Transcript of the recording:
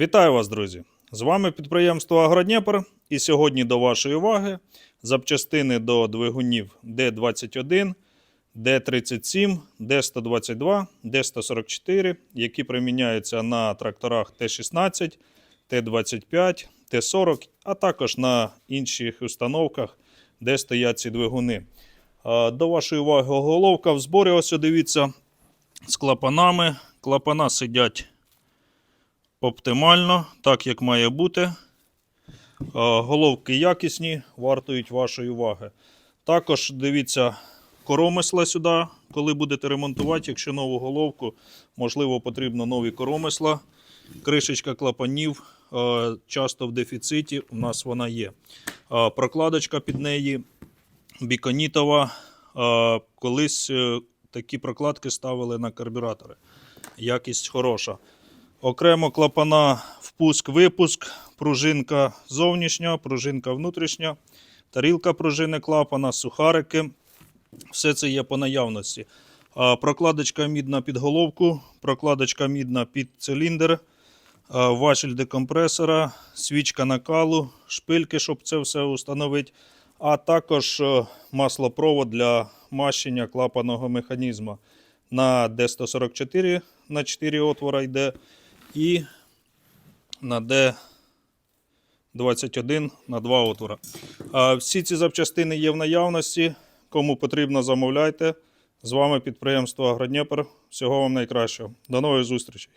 Вітаю вас, друзі! З вами підприємство Агродніпр. І сьогодні до вашої уваги запчастини до двигунів Д21, Д37, Д122, Д144, які приміняються на тракторах Т16, Т25, Т40, а також на інших установках, де стоять ці двигуни. До вашої уваги головка в зборі. Ось дивіться з клапанами. Клапана сидять оптимально, так як має бути. Е, Головки якісні, вартують вашої уваги. Також дивіться коромисла сюди, коли будете ремонтувати. Якщо нову головку, можливо, потрібно нові коромисла. Кришечка клапанів е, часто в дефіциті. У нас вона є. Е, Прокладочка під неї біконітова. Колись такі прокладки ставили на карбюратори. Якість хороша. Окремо клапана впуск-випуск, пружинка зовнішня, пружинка внутрішня, тарілка пружини клапана, сухарики. Все це є по наявності. Прокладочка мідна під головку, прокладочка мідна під циліндр, а, важіль декомпресора, свічка накалу, шпильки, щоб це все встановити, а також е, маслопровод для мащення клапаного механізму. На D144 на 4 отвора йде і на D21 на два отвора. А всі ці запчастини є в наявності. Кому потрібно, замовляйте. З вами підприємство Агродніпр. Всього вам найкращого. До нових зустрічей.